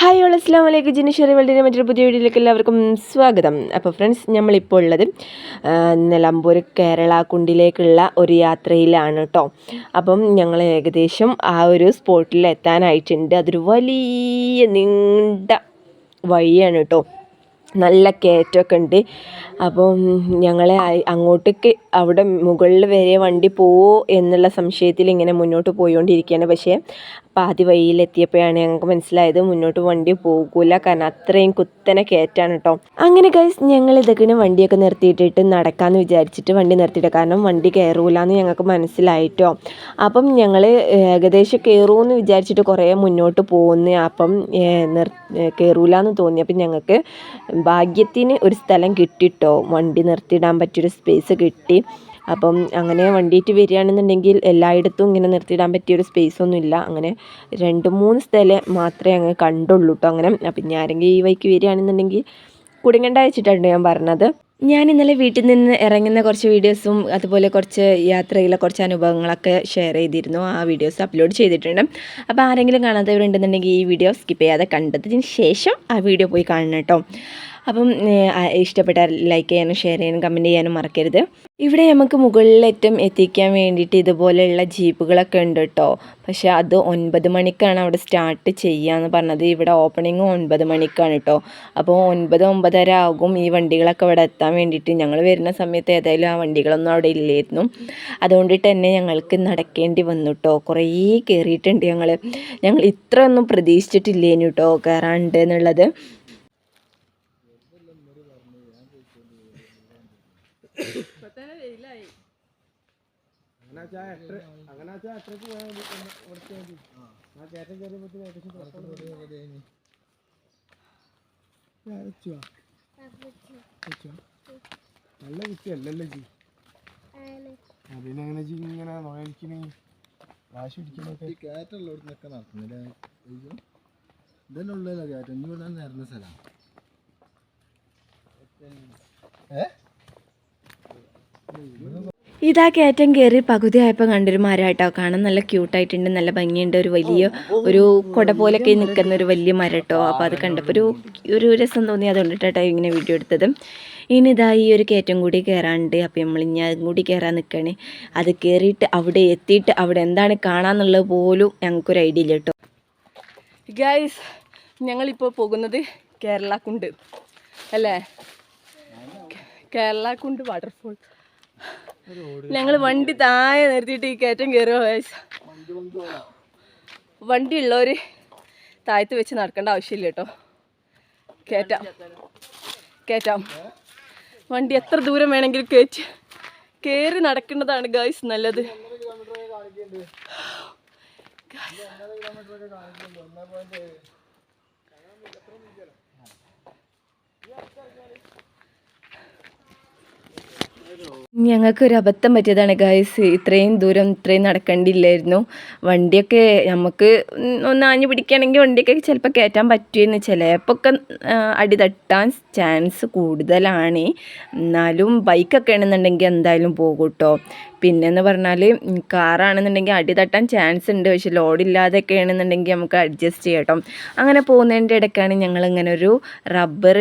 Hi all അസ്ലാം വലൈക്കും ജിനിഷറി വേൾഡിന്റെ മറ്റൊരു പുതിയ വീഡിയോയിലേക്ക് എല്ലാവർക്കും സ്വാഗതം. അപ്പോൾ ഫ്രണ്ട്സ് നമ്മളിപ്പോൾ ഉള്ളത് നിലമ്പൂർ കേരള കുണ്ടിലേക്കുള്ള ഒരു യാത്രയിലാണ് കേട്ടോ അപ്പം ഞങ്ങൾ ഏകദേശം ആ ഒരു സ്പോട്ടിൽ എത്താനായിട്ടുണ്ട്. അതൊരു വലിയ നീണ്ട വഴിയാണ് കേട്ടോ നല്ല കയറ്റമൊക്കെ ഉണ്ട്. അപ്പം ഞങ്ങളെ അങ്ങോട്ടേക്ക് അവിടെ മുകളിൽ വരെ വണ്ടി പോവോ എന്നുള്ള സംശയത്തിൽ ഇങ്ങനെ മുന്നോട്ട് പോയിക്കൊണ്ടിരിക്കുകയാണ് പക്ഷേ പാതി വഴിയിലെത്തിയപ്പോഴാണ് ഞങ്ങൾക്ക് മനസ്സിലായത് മുന്നോട്ട് വണ്ടി പോകൂല. കാരണം അത്രയും കുത്തനെ കയറ്റാണ് കേട്ടോ. അങ്ങനെ ഗൈസ് ഞങ്ങൾ ഇതൊക്കെ വണ്ടിയൊക്കെ നിർത്തിയിട്ടിട്ട് നടക്കാമെന്ന് വിചാരിച്ചിട്ട് വണ്ടി നിർത്തിയിട്ട് കാരണം വണ്ടി കയറൂലെന്ന് ഞങ്ങൾക്ക് മനസ്സിലായിട്ടോ. അപ്പം ഞങ്ങൾ ഏകദേശം കയറുമെന്ന് വിചാരിച്ചിട്ട് കുറേ മുന്നോട്ട് പോകുന്നു അപ്പം നിർ കയറൂലെന്ന് തോന്നി. അപ്പം ഞങ്ങൾക്ക് ഭാഗ്യത്തിന് ഒരു സ്ഥലം കിട്ടിട്ടോ. വണ്ടി നിർത്തിയിടാൻ പറ്റിയൊരു സ്പേസ് കിട്ടി. അപ്പം അങ്ങനെ വണ്ടിയിട്ട് വരികയാണെന്നുണ്ടെങ്കിൽ എല്ലായിടത്തും ഇങ്ങനെ നിർത്തിയിടാൻ പറ്റിയൊരു സ്പേസ് ഒന്നും ഇല്ല. അങ്ങനെ രണ്ട് മൂന്ന് സ്ഥലം മാത്രമേ അങ്ങ് കണ്ടുള്ളൂ കേട്ടോ അങ്ങനെ. അപ്പം ഇനി ആരെങ്കിലും ഈ വഴിക്ക് വരികയാണെന്നുണ്ടെങ്കിൽ കുടുങ്ങണ്ട വെച്ചിട്ടാണ് ഞാൻ പറഞ്ഞത്. ഞാൻ ഇന്നലെ വീട്ടിൽ നിന്ന് ഇറങ്ങുന്ന കുറച്ച് വീഡിയോസും അതുപോലെ കുറച്ച് യാത്രയിലെ കുറച്ച് അനുഭവങ്ങളൊക്കെ ഷെയർ ചെയ്തിരുന്നു. ആ വീഡിയോസ് അപ്ലോഡ് ചെയ്തിട്ടുണ്ട്. അപ്പോൾ ആരെങ്കിലും കാണാത്തവരുണ്ടെന്നുണ്ടെങ്കിൽ ഈ വീഡിയോ സ്കിപ്പ് ചെയ്യാതെ കണ്ടതിന് ശേഷം ആ വീഡിയോ പോയി കാണണം കേട്ടോ. അപ്പം ഇഷ്ടപ്പെട്ട ലൈക്ക് ചെയ്യാനും ഷെയർ ചെയ്യാനും കമന്റ് ചെയ്യാനും മറക്കരുത്. ഇവിടെ നമുക്ക് മുകളിലേറ്റം എത്തിക്കാൻ വേണ്ടിയിട്ട് ഇതുപോലെയുള്ള ജീപ്പുകളൊക്കെ ഉണ്ട് കേട്ടോ. പക്ഷേ അത് ഒൻപത് മണിക്കാണ് അവിടെ സ്റ്റാർട്ട് ചെയ്യാന്ന് പറഞ്ഞത്. ഇവിടെ ഓപ്പണിങ് ഒൻപത് മണിക്കാണ് കേട്ടോ. അപ്പോൾ ഒൻപത് ഒമ്പതര ആകും ഈ വണ്ടികളൊക്കെ ഇവിടെ എത്താൻ വേണ്ടിയിട്ട് ഞങ്ങൾ വരുന്ന സമയത്ത് ഏതായാലും ആ വണ്ടികളൊന്നും അവിടെ ഇല്ലായിരുന്നു. അതുകൊണ്ട് തന്നെ ഞങ്ങൾക്ക് നടക്കേണ്ടി വന്നു കേട്ടോ കുറേ കയറിയിട്ടുണ്ട് ഞങ്ങൾ ഞങ്ങൾ ഇത്രയൊന്നും പ്രതീക്ഷിച്ചിട്ടില്ലേനു കേട്ടോ കയറാണ്ട് എന്നുള്ളത്. നല്ല കുട്ടിയല്ലല്ലോ ജി. അതിനെങ്ങനെ ജി ഇങ്ങനെ നോയടിക്കണേ? വാശി പിടിക്കണൊക്കെ? കയറ്റുള്ളടത്തൊക്കെ നടത്തുന്നില്ല. ഇതന്നെ ഉള്ളല്ലോ കയറ്റം? ഇനി ഇവിടെ നേരുന്ന സ്ഥലം. ഇതാ കയറ്റം കയറി പകുതി ആയപ്പോൾ കണ്ടൊരു മരം കേട്ടോ കാണാൻ നല്ല ക്യൂട്ടായിട്ടുണ്ട്. നല്ല ഭംഗിയുണ്ട്. ഒരു വലിയ ഒരു കുട പോലൊക്കെ നിൽക്കുന്ന ഒരു വലിയ മരം കേട്ടോ അപ്പോൾ അത് കണ്ടപ്പോൾ ഒരു ഒരു രസം തോന്നി. അതുകൊണ്ടിട്ടാട്ടോ ഇങ്ങനെ വീഡിയോ എടുത്തത്. ഇനി ഇതാ ഈ ഒരു കയറ്റം കൂടി കയറാണ്ട് അപ്പോൾ നമ്മൾ ഇനി അതും കൂടി കയറാൻ നിൽക്കണേ അത് കയറിയിട്ട് അവിടെ എത്തിയിട്ട് അവിടെ എന്താണ് കാണാന്നുള്ളത് പോലും ഞങ്ങൾക്കൊരു ഐഡിയ ഇല്ല കേട്ടോ. ഗൈസ് ഞങ്ങളിപ്പോൾ പോകുന്നത് കേരള കുണ്ട് അല്ലേ? കേരള കുണ്ട് വാട്ടർഫോൾ ഞങ്ങൾ വണ്ടി താഴെ നിർത്തിയിട്ട് ഈ കയറ്റം കയറുക വണ്ടി ഉള്ളവർ താഴത്ത് വെച്ച് നടക്കേണ്ട ആവശ്യമില്ല കേട്ടോ. കയറ്റാം കയറ്റാം വണ്ടി എത്ര ദൂരം വേണമെങ്കിലും കയറ്റി കയറി നടക്കേണ്ടതാണ് ഗായ്സ് നല്ലത്. ഞങ്ങൾക്കൊരു അബദ്ധം പറ്റിയതാണ് ഗൈസ് ഇത്രയും ദൂരം ഇത്രയും നടക്കേണ്ടിയില്ലായിരുന്നു വണ്ടിയൊക്കെ നമുക്ക് ഒന്ന് ആഞ്ഞു പിടിക്കുകയാണെങ്കിൽ വണ്ടിയൊക്കെ ചിലപ്പോൾ കയറ്റാൻ പറ്റുമെന്ന് ചിലപ്പോൾ ഒക്കെ അടി തട്ടാൻ ചാൻസ് കൂടുതലാണ്. എന്നാലും ബൈക്കൊക്കെ ആണെന്നുണ്ടെങ്കിൽ എന്തായാലും പോകും കേട്ടോ പിന്നെന്ന് പറഞ്ഞാൽ കാറാണെന്നുണ്ടെങ്കിൽ അടി തട്ടാൻ ചാൻസ് ഉണ്ട്. പക്ഷെ ലോഡില്ലാതെയൊക്കെ ആണെന്നുണ്ടെങ്കിൽ നമുക്ക് അഡ്ജസ്റ്റ് ചെയ്യട്ടോ. അങ്ങനെ പോകുന്നതിന്റെ ഇടയ്ക്കാണ് ഞങ്ങൾ ഇങ്ങനെ ഒരു റബ്ബർ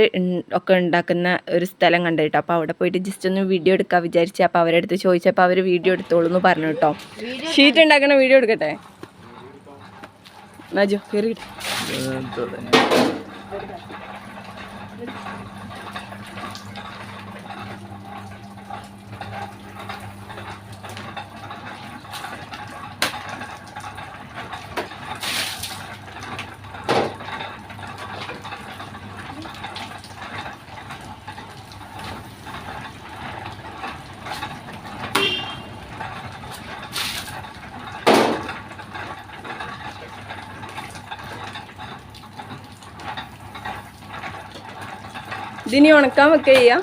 ഒക്കെ ഉണ്ടാക്കുന്ന ഒരു സ്ഥലം കണ്ടിട്ടോ അപ്പോൾ അവിടെ പോയിട്ട് ജസ്റ്റ് ഒന്ന് വീഡിയോ എടുക്കാൻ വിചാരിച്ചു അപ്പോൾ അവരുടെ അടുത്ത് ചോദിച്ചപ്പോൾ അവർ വീഡിയോ എടുത്തോളൂ എന്ന് പറഞ്ഞു കേട്ടോ. ഷീറ്റ് ഉണ്ടാക്കണ വീഡിയോ എടുക്കട്ടെ? നജോ കയറിയിട്ട് ഇതിനി ഉണക്കാൻ വെക്കുക ചെയ്യാം.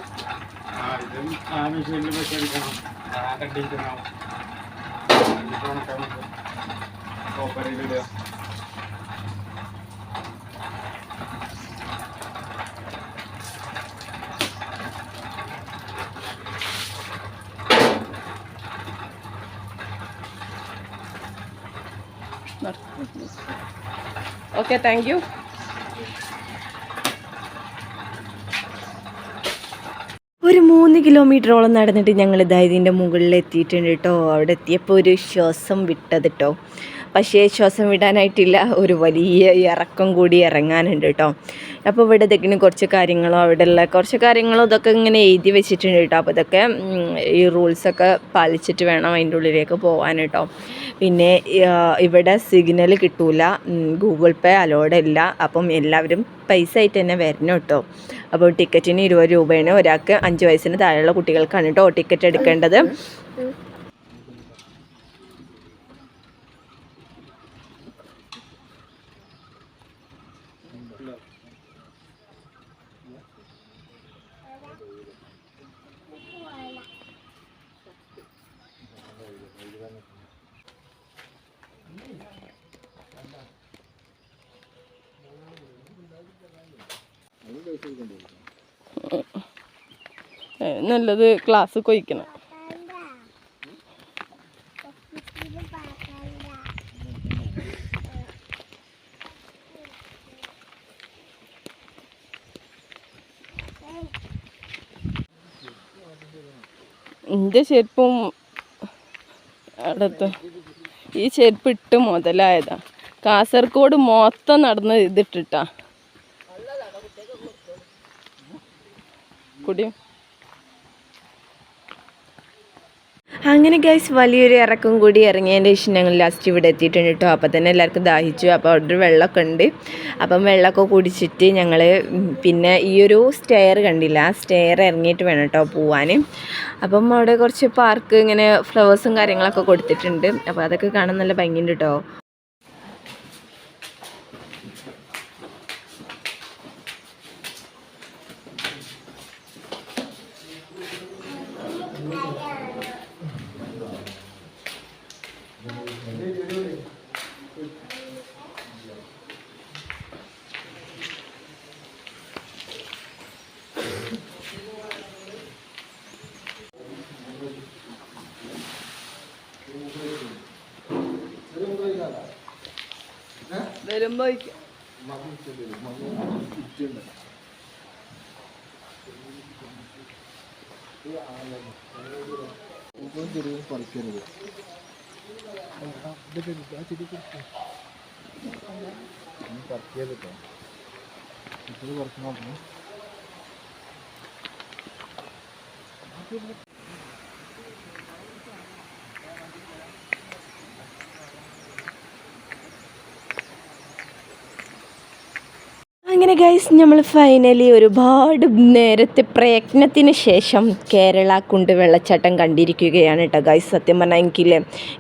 ഓക്കെ താങ്ക് യു ഒരു മൂന്ന് കിലോമീറ്ററോളം നടന്നിട്ട് ഞങ്ങൾ ഇതാ മുകളിൽ എത്തിയിട്ടുണ്ട് കേട്ടോ അവിടെ എത്തിയപ്പോൾ ഒരു ശ്വാസം വിട്ടത് കേട്ടോ പക്ഷേ ശ്വാസം വിടാനായിട്ടില്ല. ഒരു വലിയ ഇറക്കം കൂടി ഇറങ്ങാനുണ്ട് കേട്ടോ അപ്പോൾ ഇവിടെ ഇതൊക്കെ കുറച്ച് കാര്യങ്ങളോ അവിടെയുള്ള കുറച്ച് കാര്യങ്ങളോ ഇതൊക്കെ ഇങ്ങനെ എഴുതി വെച്ചിട്ടുണ്ട് കേട്ടോ അപ്പോൾ ഇതൊക്കെ ഈ റൂൾസൊക്കെ പാലിച്ചിട്ട് വേണം അതിന്റെ ഉള്ളിലേക്ക് പോകാൻ കേട്ടോ പിന്നെ ഇവിടെ സിഗ്നൽ കിട്ടൂല. ഗൂഗിൾ പേ അലോഡ് അപ്പം എല്ലാവരും പൈസ ആയിട്ട് തന്നെ വരണം കേട്ടോ അപ്പോൾ ടിക്കറ്റിന് ഇരുപത് രൂപയാണ്. ഒരാൾക്ക് അഞ്ച് വയസ്സിന് താഴെയുള്ള കുട്ടികൾക്കാണ് കേട്ടോ ടിക്കറ്റ് എടുക്കേണ്ടത്. നല്ലത് ക്ലാസ് കൊയ്ക്കണം എന്റെ ചെരുപ്പും അടുത്ത്. ഈ ചെരുപ്പ് ഇട്ട് മുതലായതാ. കാസർഗോഡ് മൊത്തം നടന്ന് ഇതിട്ടിട്ടാ. കുടിയും അങ്ങനെ ഗൈസ് വലിയൊരു ഇറക്കം കൂടി ഇറങ്ങിയതിന്റെ ശേഷം ഞങ്ങൾ ലാസ്റ്റ് ഇവിടെ എത്തിയിട്ടുണ്ട് കേട്ടോ അപ്പോൾ തന്നെ എല്ലാവർക്കും ദാഹിച്ചു. അപ്പോൾ അവിടെ വെള്ളമൊക്കെ ഉണ്ട്. അപ്പം വെള്ളമൊക്കെ കുടിച്ചിട്ട് ഞങ്ങൾ പിന്നെ ഈയൊരു സ്റ്റെയർ കണ്ടില്ല? ആ സ്റ്റെയർ ഇറങ്ങിയിട്ട് വേണം കേട്ടോ പോവാൻ അപ്പം അവിടെ കുറച്ച് പാർക്ക് ഇങ്ങനെ ഫ്ലവേഴ്സും കാര്യങ്ങളൊക്കെ കൊടുത്തിട്ടുണ്ട്. അപ്പോൾ അതൊക്കെ കാണാൻ നല്ല ഭംഗിയുണ്ട് കേട്ടോ ചെറിയ പറിക്കരുത് പറിക്കരുത് കേട്ടോ ഇപ്പോൾ കുറച്ച് അങ്ങനെ ഗൈസ് നമ്മൾ ഫൈനലി ഒരുപാട് നേരത്തെ പ്രയത്നത്തിന് ശേഷം കേരള കുണ്ട് വെള്ളച്ചാട്ടം കണ്ടിരിക്കുകയാണ് കേട്ടോ ഗൈസ് സത്യം പറഞ്ഞാൽ എനിക്ക്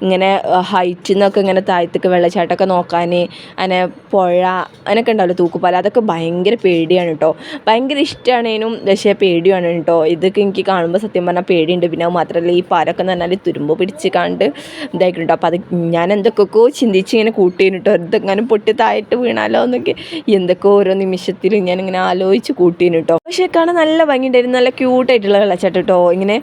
ഇങ്ങനെ ഹൈറ്റിൽ നിന്നൊക്കെ ഇങ്ങനെ താഴത്തേക്ക് വെള്ളച്ചാട്ടമൊക്കെ നോക്കാൻ അങ്ങനെ പുഴ അങ്ങനെയൊക്കെ ഉണ്ടാവില്ല തൂക്കുപാല അതൊക്കെ ഭയങ്കര പേടിയാണ് കേട്ടോ ഭയങ്കര ഇഷ്ടമാണേനും പക്ഷേ പേടിയാണ് കേട്ടോ ഇതൊക്കെ എനിക്ക് കാണുമ്പോൾ സത്യം പറഞ്ഞാൽ പേടിയുണ്ട്. പിന്നെ മാത്രമല്ല ഈ പാലൊക്കെ എന്ന് പറഞ്ഞാൽ തുരുമ്പ് പിടിച്ച് കണ്ട് ഇതായിട്ടുണ്ടോ. അപ്പോൾ അത് ഞാൻ എന്തൊക്കെയൊക്കെയോ ചിന്തിച്ച് ഇങ്ങനെ കൂട്ടിയിരുന്നു കേട്ടോ ഇതെങ്ങനെ പൊട്ടി താഴത്ത് വീണാലോ എന്നൊക്കെ. എന്തൊക്കെ ഓരോ നിമിഷത്തിൽ ഞാൻ ഇങ്ങനെ ആലോചിച്ച് കൂട്ടീന് കേട്ടോ പക്ഷേ കാണാൻ നല്ല ഭംഗിയുണ്ടായിരുന്നു. നല്ല ക്യൂട്ടായിട്ടുള്ള വെള്ളച്ചാട്ടം കേട്ടോ ഇങ്ങനെ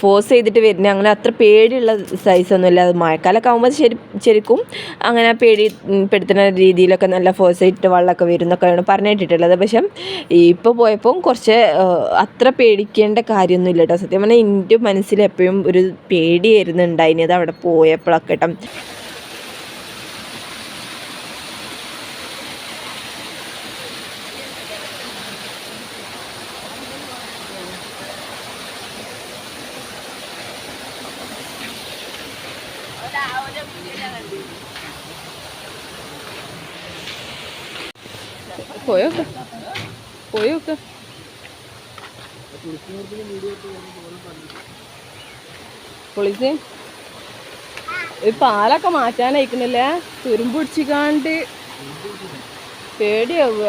ഫോഴ്സ് ചെയ്തിട്ട് വരുന്ന അങ്ങനെ അത്ര പേടിയുള്ള സൈസൊന്നുമില്ല അത് മഴക്കാലമൊക്കെ ആകുമ്പോൾ ശരി ശരിക്കും അങ്ങനെ പേടി പെടുത്തുന്ന രീതിയിലൊക്കെ നല്ല ഫോഴ്സ് ചെയ്തിട്ട് വെള്ളമൊക്കെ വരുന്നൊക്കെയാണ് പറഞ്ഞിട്ടുള്ളത് പക്ഷേ ഇപ്പോൾ പോയപ്പോൾ കുറച്ച് അത്ര പേടിക്കേണ്ട കാര്യമൊന്നുമില്ല കേട്ടോ സത്യം പറഞ്ഞാൽ എന്റെ മനസ്സിൽ എപ്പോഴും ഒരു പേടിയായിരുന്നു ഉണ്ടായിരുന്നത് അവിടെ പോയപ്പോഴൊക്കെ കേട്ടോ പോയോക്കെ പോയോക്കെ പൊളിച്ച് ഈ പാലൊക്കെ മാറ്റാനയക്കുന്നില്ലേ തുരുമ്പ് പിടിച്ചിക്കാണ്ട് പേടിയാവുക.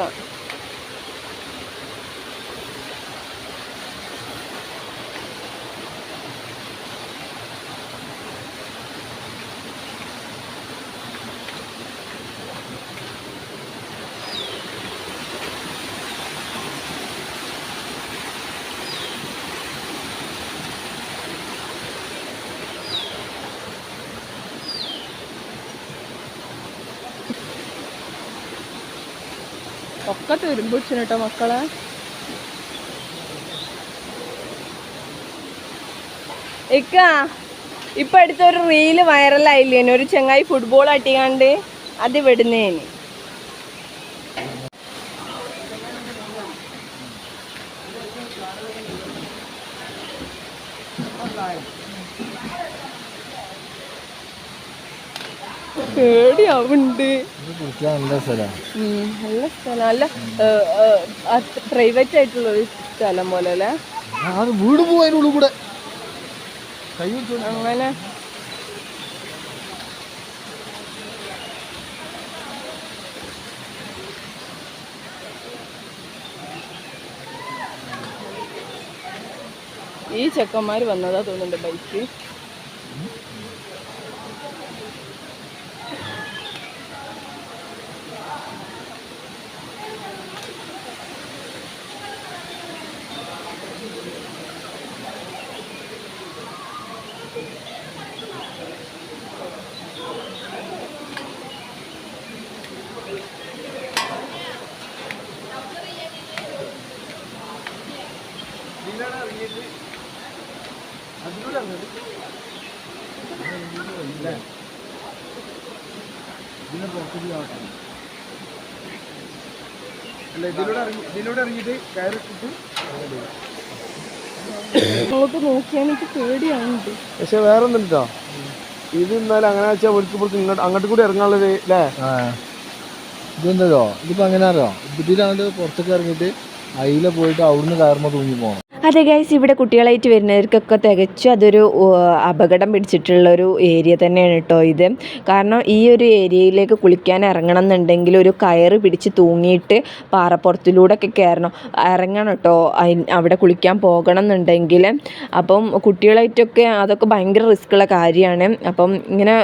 ഒക്കെ തുരുമ്പിടിച്ചു കേട്ടോ മക്കളെ? ഇക്ക ഇപ്പൊ അടുത്തൊരു റീൽ വൈറലായില്ലേ ഒരു ചെങ്ങായി ഫുട്ബോൾ അട്ടിക്കാണ്ട് അത് വിടുന്നേന് പേടിയാവുണ്ട് നല്ല സ്ഥലം. നല്ല പ്രൈവറ്റ് ആയിട്ടുള്ള ഒരു സ്ഥലം പോലെ അല്ലേ? അത് വീട് പോവാ അതിന്റെ കൂടെ. അങ്ങനെ. ഈ ചെക്കന്മാര് വന്നതാ തോന്നുന്നുണ്ട് ബൈക്ക് ഇതിനെ പുറത്തേക്ക് കാട്ടണം അല്ല ഇതിലൂടെ ഇറങ്ങി ഇതിലൂടെ ഇറങ്ങിയിട്ട് കയറിട്ടിട്ട് അങ്ങോട്ട് നോക്കിയാൽ എനിക്ക് പേടിയാവുന്നുണ്ട്. പക്ഷെ വേറെ ഒന്നുണ്ടോ ഇത് എന്നാലും അങ്ങനെ വെച്ചാൽ ഒരിക്കൽ പുറത്ത് ഇങ്ങോട്ട് അങ്ങോട്ട് കൂടി ഇറങ്ങാനുള്ളത് അല്ലേ ഇതെന്തോ? ഇതിപ്പോ അങ്ങനെ അറിയോ ഇതിലാണ്ട് പുറത്തേക്ക് ഇറങ്ങിയിട്ട് അയില പോയിട്ട് അവിടുന്ന് കയറുമ്പോൾ തൂങ്ങി പോകണം അതെ ഗൈസ് ഇവിടെ കുട്ടികളായിട്ട് വരുന്നവർക്കൊക്കെ തികച്ചും അതൊരു അപകടം പിടിച്ചിട്ടുള്ള ഒരു ഏരിയ തന്നെയാണ് കേട്ടോ ഇത്. കാരണം ഈ ഒരു ഏരിയയിലേക്ക് കുളിക്കാൻ ഇറങ്ങണം എന്നുണ്ടെങ്കിൽ ഒരു കയറ് പിടിച്ച് തൂങ്ങിയിട്ട് പാറപ്പുറത്തിലൂടെ ഒക്കെ കയറണം. ഇറങ്ങണം കേട്ടോ അവിടെ കുളിക്കാൻ പോകണം എന്നുണ്ടെങ്കിൽ അപ്പം കുട്ടികളായിട്ടൊക്കെ അതൊക്കെ ഭയങ്കര റിസ്ക്കുള്ള കാര്യമാണ്. അപ്പം ഇങ്ങനെ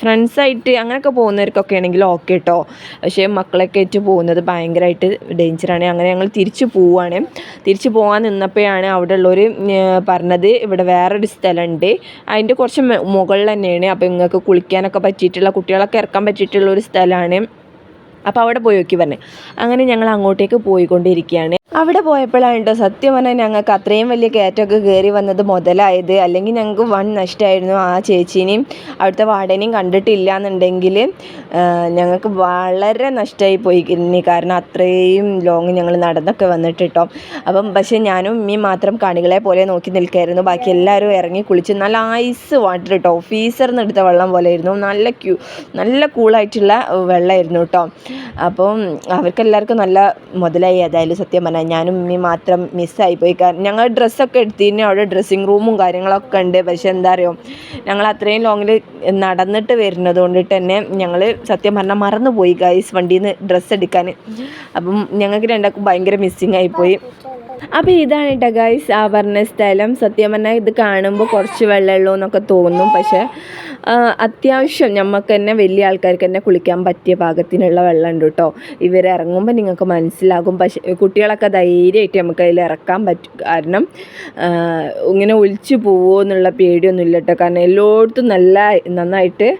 ഫ്രണ്ട്സായിട്ട് അങ്ങനെയൊക്കെ പോകുന്നവർക്കൊക്കെ ആണെങ്കിൽ ഓക്കെ കേട്ടോ പക്ഷേ മക്കളൊക്കെ ആയിട്ട് പോകുന്നത് ഭയങ്കരമായിട്ട് ഡേഞ്ചറാണ് അങ്ങനെ ഞങ്ങൾ തിരിച്ചു പോവുകയാണ് തിരിച്ചു പോകാൻ നിന്നപ്പോഴാണ് അവിടെ ഉള്ളവർ പറഞ്ഞത് ഇവിടെ വേറൊരു സ്ഥലമുണ്ട്. അതിന്റെ കുറച്ച് മുകളിൽ തന്നെയാണ്. അപ്പോൾ നിങ്ങൾക്ക് കുളിക്കാനൊക്കെ പറ്റിയിട്ടുള്ള കുട്ടികളൊക്കെ ഇറക്കാൻ പറ്റിയിട്ടുള്ള ഒരു സ്ഥലമാണ്. അപ്പോൾ അവിടെ പോയി നോക്കി പറഞ്ഞു. അങ്ങനെ ഞങ്ങൾ അങ്ങോട്ടേക്ക് പോയിക്കൊണ്ടിരിക്കുകയാണ്. അവിടെ പോയപ്പോഴാണ് കേട്ടോ സത്യം പറഞ്ഞാൽ ഞങ്ങൾക്ക് അത്രയും വലിയ കയറ്റമൊക്കെ കയറി വന്നത് മുതലായത്. അല്ലെങ്കിൽ ഞങ്ങൾക്ക് വൺ നഷ്ടമായിരുന്നു ആ ചേച്ചീനെയും അവിടുത്തെ വാർഡനെയും കണ്ടിട്ടില്ല എന്നുണ്ടെങ്കിൽ ഞങ്ങൾക്ക് വളരെ നഷ്ടമായി പോയി. ഇനി കാരണം അത്രയും ലോങ് ഞങ്ങൾ നടന്നൊക്കെ വന്നിട്ട് കേട്ടോ അപ്പം പക്ഷേ ഞാനും ഉമ്മയും മാത്രം കാണികളെ പോലെ നോക്കി നിൽക്കായിരുന്നു. ബാക്കി എല്ലാവരും ഇറങ്ങി കുളിച്ച് നല്ല ഐസ് വാട്ടർ കേട്ടോ ഫീസർ എടുത്ത വെള്ളം പോലെ ആയിരുന്നു നല്ല ക്യൂ നല്ല കൂളായിട്ടുള്ള വെള്ളമായിരുന്നു കേട്ടോ അപ്പം അവർക്കെല്ലാവർക്കും നല്ല മുതലായി. ഏതായാലും സത്യം പറഞ്ഞാൽ ഞാനും ഉമ്മയും മാത്രം മിസ്സായി പോയി കാരണം ഞങ്ങൾ ഡ്രസ്സൊക്കെ എടുത്തിന് അവിടെ ഡ്രസ്സിങ് റൂമും കാര്യങ്ങളൊക്കെ ഉണ്ട്. പക്ഷെ എന്താ പറയുക ഞങ്ങൾ അത്രയും ലോങ്ങിൽ നടന്നിട്ട് വരുന്നത് കൊണ്ടിട്ട് തന്നെ ഞങ്ങൾ സത്യം പറഞ്ഞാൽ മറന്നുപോയി ഗൈസ് വണ്ടിയിൽ നിന്ന് ഡ്രസ്സ് എടുക്കാൻ അപ്പം ഞങ്ങൾക്ക് രണ്ടാൾക്കും ഭയങ്കര മിസ്സിങ് ആയിപ്പോയി. അപ്പോൾ ഇതാണ് കേട്ടോ ഗൈസ് ആ പറഞ്ഞ സ്ഥലം. സത്യം പറഞ്ഞാൽ ഇത് കാണുമ്പോൾ കുറച്ച് വെള്ളമുള്ളൂ എന്നൊക്കെ തോന്നും. പക്ഷേ അത്യാവശ്യം നമുക്ക് തന്നെ വലിയ ആൾക്കാർക്ക് തന്നെ കുളിക്കാൻ പറ്റിയ പാകത്തിനുള്ള വെള്ളം ഉണ്ട് കേട്ടോ ഇവരിറങ്ങുമ്പോൾ നിങ്ങൾക്ക് മനസ്സിലാകും. പക്ഷേ കുട്ടികളൊക്കെ ധൈര്യമായിട്ട് നമുക്ക് അതിൽ ഇറക്കാൻ പറ്റും. കാരണം ഇങ്ങനെ ഒളിച്ചു പോവുമോ എന്നുള്ള പേടിയൊന്നുമില്ല കേട്ടോ കാരണം എല്ലായിടത്തും നല്ല നന്നായിട്ട്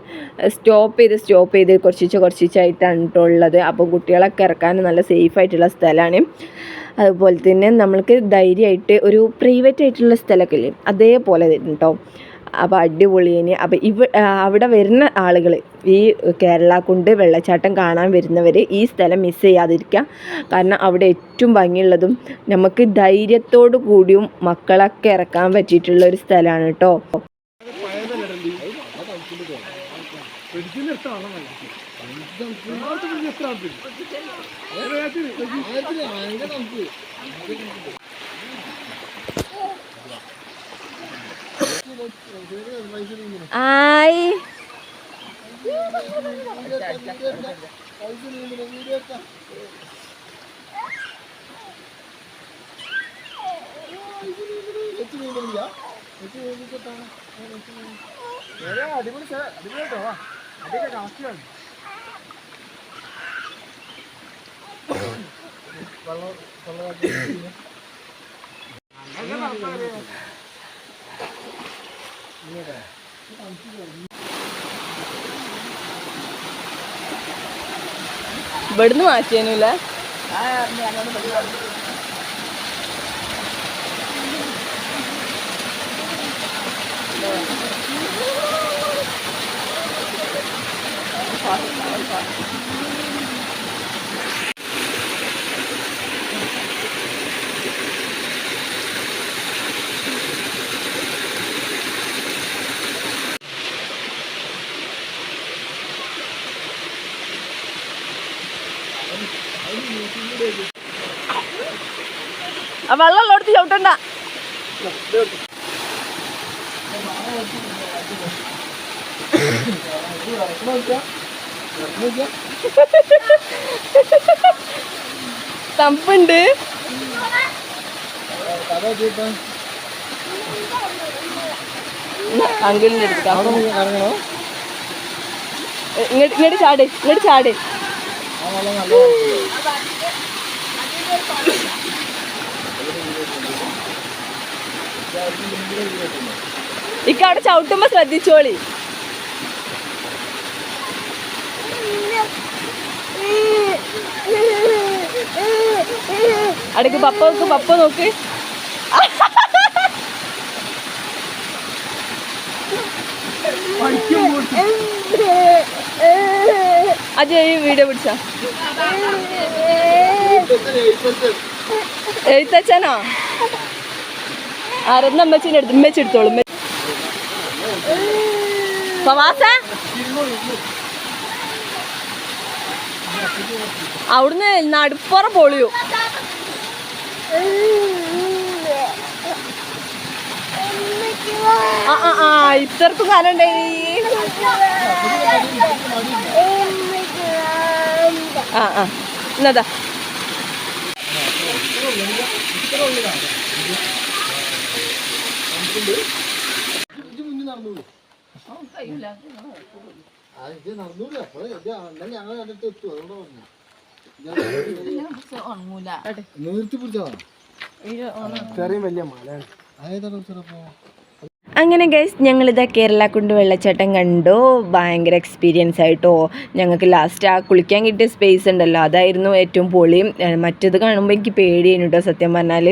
സ്റ്റോപ്പ് ചെയ്ത് സ്റ്റോപ്പ് ചെയ്ത് കുറച്ചിച്ച് കുറച്ചിച്ചായിട്ടാണ് കേട്ടോ ഉള്ളത്. അപ്പോൾ കുട്ടികളൊക്കെ ഇറക്കാൻ നല്ല സേഫായിട്ടുള്ള സ്ഥലമാണ്. അതുപോലെ തന്നെ നമ്മൾക്ക് ധൈര്യമായിട്ട് ഒരു പ്രൈവറ്റ് ആയിട്ടുള്ള സ്ഥലമൊക്കെ ഇല്ലേ അതേപോലെ കേട്ടോ അപ്പോൾ അടിപൊളിയേന് അപ്പോൾ ഇവ അവിടെ വരുന്ന ആളുകൾ ഈ കേരള കൊണ്ട് വെള്ളച്ചാട്ടം കാണാൻ വരുന്നവർ ഈ സ്ഥലം മിസ് ചെയ്യാതിരിക്കുക കാരണം അവിടെ ഏറ്റവും ഭംഗിയുള്ളതും നമുക്ക് ധൈര്യത്തോടു കൂടിയും മക്കളൊക്കെ ഇറക്കാൻ പറ്റിയിട്ടുള്ള ഒരു സ്ഥലമാണ് കേട്ടോ ആയി. അടിപൊളി അടിപൊളി കേട്ടോ. അടിയൊക്കെ കാശിയാണ് ഇവിടുന്ന് Thank ആ വെള്ളം ഉള്ളടത്ത് ചവിട്ടണ്ട. തമ്പുണ്ട്. ഇറങ്ങണോ ഇങ്ങോട്ട് ഇങ്ങോട്ട് ചാടേ ഇങ്ങോട്ട് ചാട് ആ വെള്ളം നല്ല ഇക്ക അവിടെ ചവിട്ടുമ്പോ ശ്രദ്ധിച്ചോളി. അടുക്ക് പപ്പ നോക്ക് പപ്പ നോക്ക്. അജയ് വീഡിയോ പിടിച്ച. എഴുത്തച്ഛനോ? ആരെന്ന് അമ്മച്ചീന്റെ അടുത്ത് ഉമ്മച്ചി എടുത്തോളൂ. അവിടുന്ന് നടുപ്പുറ പൊളിയോ. ആ ആ ആ ഇത്രക്കും കാലം ഉണ്ടായി ആ ആ എന്നതാ ഇജ്ജ് മുന്നിൽ നടന്നോളൂ. അപ്പോഴേ ഞങ്ങൾ കണ്ടിട്ട് എത്തും. അതുകൊണ്ടാ നിർത്തി പിടിച്ചോ ചെറിയ വലിയ മലയാണ്. അതേതാണ് പിടിച്ചപ്പോ അങ്ങനെ ഗൈസ് ഞങ്ങളിതാ കേരള കുണ്ട് വെള്ളച്ചാട്ടം കണ്ടു. ഭയങ്കര എക്സ്പീരിയൻസ് ആയിട്ടോ. ഞങ്ങൾക്ക് ലാസ്റ്റ് ആ കുളിക്കാൻ കിട്ടിയ സ്പേസ് ഉണ്ടല്ലോ. അതായിരുന്നു ഏറ്റവും ഏഹ് മറ്റത് കാണുമ്പോൾ എനിക്ക് പേടിയായിരുന്നു കേട്ടോ സത്യം പറഞ്ഞാൽ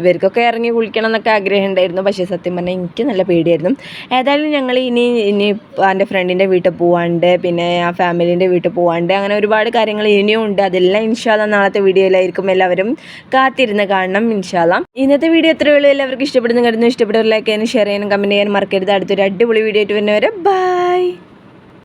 ഇവർക്കൊക്കെ ഇറങ്ങി കുളിക്കണം എന്നൊക്കെ ആഗ്രഹം ഉണ്ടായിരുന്നു. പക്ഷേ സത്യം പറഞ്ഞാൽ എനിക്ക് നല്ല പേടിയായിരുന്നു. ഏതായാലും ഞങ്ങൾ ഇനി ഇനി എന്റെ ഫ്രണ്ടിന്റെ വീട്ടിൽ പോവാണ്ട് പിന്നെ ആ ഫാമിലീന്റെ വീട്ടിൽ പോവാണ്ട് അങ്ങനെ ഒരുപാട് കാര്യങ്ങൾ ഇനിയും ഉണ്ട്. അതെല്ലാം ഇൻഷാല്ല നാളത്തെ വീഡിയോയിലായിരിക്കും എല്ലാവരും കാത്തിരുന്ന് കാണണം ഇൻഷാല്ല ഇന്നത്തെ വീഡിയോ എത്രയുള്ളൂ എല്ലാവർക്കും ഇഷ്ടപ്പെടുന്ന. കരുതുന്നു ഇഷ്ടപ്പെട്ടവരിലേക്ക് ഷെയർ ചെയ്യാനും കമന്റ് ചെയ്യാനും മറക്കരുത്. അടുത്തൊരു അടിപൊളി വീഡിയോ ആയിട്ട് വരുന്നവരെ ബൈ